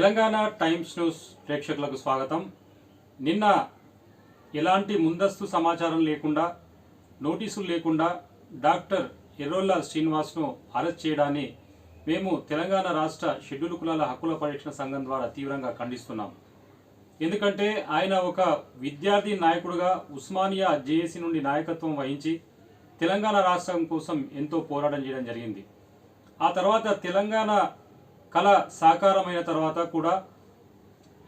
Telangana times news ప్రేక్షకులకు స్వాగతం. నిన్న ఎలాంటి ముందస్తు సమాచారం లేకుండా నోటీసులు లేకుండా డాక్టర్ ఎర్రోల్ల శ్రీనివాస్ను అరెస్ట్ చేయడాన్ని మేము తెలంగాణ రాష్ట్ర షెడ్యూల్ కులాల హక్కుల పరిరక్షణ సంఘం ద్వారా తీవ్రంగా ఖండిస్తున్నాం. ఎందుకంటే ఆయన ఒక విద్యార్థి నాయకుడుగా ఉస్మానియా జేఏసీ నుండి నాయకత్వం వహించి తెలంగాణ రాష్ట్రం కోసం ఎంతో పోరాటం చేయడం జరిగింది. ఆ తర్వాత తెలంగాణ కళ సాకారమైన తర్వాత కూడా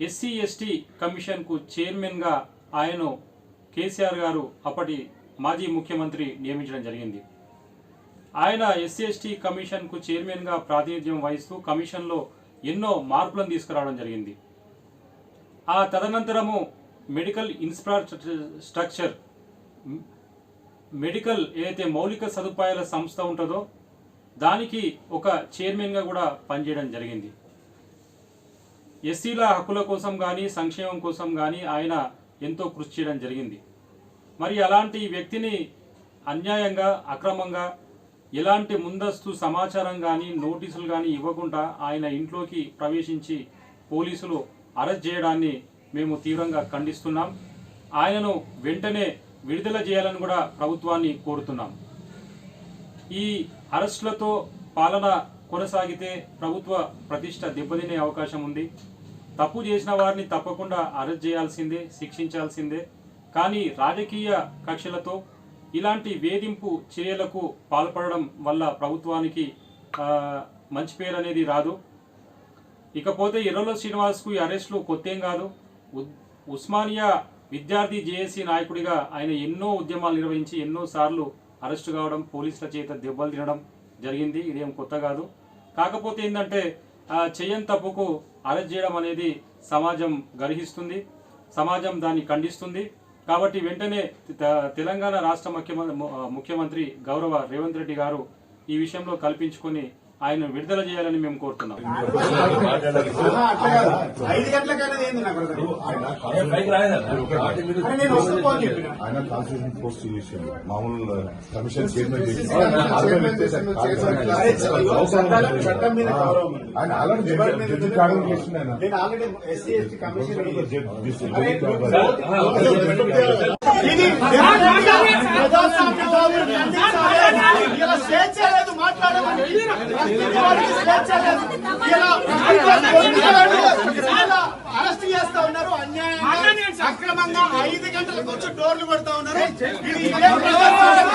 ఎస్సీ ఎస్టీ కమిషన్కు చైర్మన్గా ఆయన కేసీఆర్ గారు అప్పటి మాజీ ముఖ్యమంత్రి నియమించడం జరిగింది. ఆయన ఎస్సీ ఎస్టీ కమిషన్కు చైర్మన్గా ప్రాతినిధ్యం వహిస్తూ కమిషన్లో ఎన్నో మార్పులను తీసుకురావడం జరిగింది. ఆ తదనంతరము మెడికల్ ఇన్ఫ్రాస్ట్రక్చర్ స్ట్రక్చర్ మెడికల్ ఏదైతే మౌలిక సదుపాయాల సంస్థ ఉంటుందో దానికి ఒక చైర్మన్గా కూడా పనిచేయడం జరిగింది. ఎస్సీల హక్కుల కోసం కానీ సంక్షేమం కోసం కానీ ఆయన ఎంతో కృషి చేయడం జరిగింది. మరి అలాంటి వ్యక్తిని అన్యాయంగా అక్రమంగా ఎలాంటి ముందస్తు సమాచారం కానీ నోటీసులు కానీ ఇవ్వకుండా ఆయన ఇంట్లోకి ప్రవేశించి పోలీసులు అరెస్ట్ చేయడాన్ని మేము తీవ్రంగా ఖండిస్తున్నాం. ఆయనను వెంటనే విడుదల చేయాలని కూడా ప్రభుత్వాన్ని కోరుతున్నాం. ఈ అరెస్టులతో పాలన కొనసాగితే ప్రభుత్వ ప్రతిష్ట దెబ్బతినే అవకాశం ఉంది. తప్పు చేసిన వారిని తప్పకుండా అరెస్ట్ చేయాల్సిందే శిక్షించాల్సిందే. కానీ రాజకీయ కక్షలతో ఇలాంటి వేధింపు చర్యలకు పాల్పడడం వల్ల ప్రభుత్వానికి మంచి పేరు అనేది రాదు. ఇకపోతే ఎర్రలో శ్రీనివాస్కు ఈ అరెస్టులు కొత్తేం కాదు. ఉద్- ఉస్మానియా విద్యార్థి జేఏసీ నాయకుడిగా ఆయన ఎన్నో ఉద్యమాలు నిర్వహించి ఎన్నోసార్లు అరెస్టు కావడం పోలీసుల చేత దెబ్బలు తినడం జరిగింది. ఇదేం కొత్త కాదు. కాకపోతే ఏంటంటే ఆ, చెయ్యని తప్పుకు అరెస్ట్ చేయడం అనేది సమాజం గర్హిస్తుంది. సమాజం దాన్ని ఖండిస్తుంది. కాబట్టి వెంటనే తెలంగాణ రాష్ట్ర ముఖ్యమంత్రి ముఖ్యమంత్రి గౌరవ రేవంత్ రెడ్డి గారు ఈ విషయంలో కల్పించుకొని ఆయన విడుదల చేయాలని మేము కోరుతున్నాం. ఐదు గంటలకైనా ఏంది చేస్తా ఉన్నారు అన్యాయంగా అక్రమంగా ఐదు గంటలకు వచ్చి డోర్లు కొడతా ఉన్నారు ఇది ఇదే ప్రజాస్వామ్యం.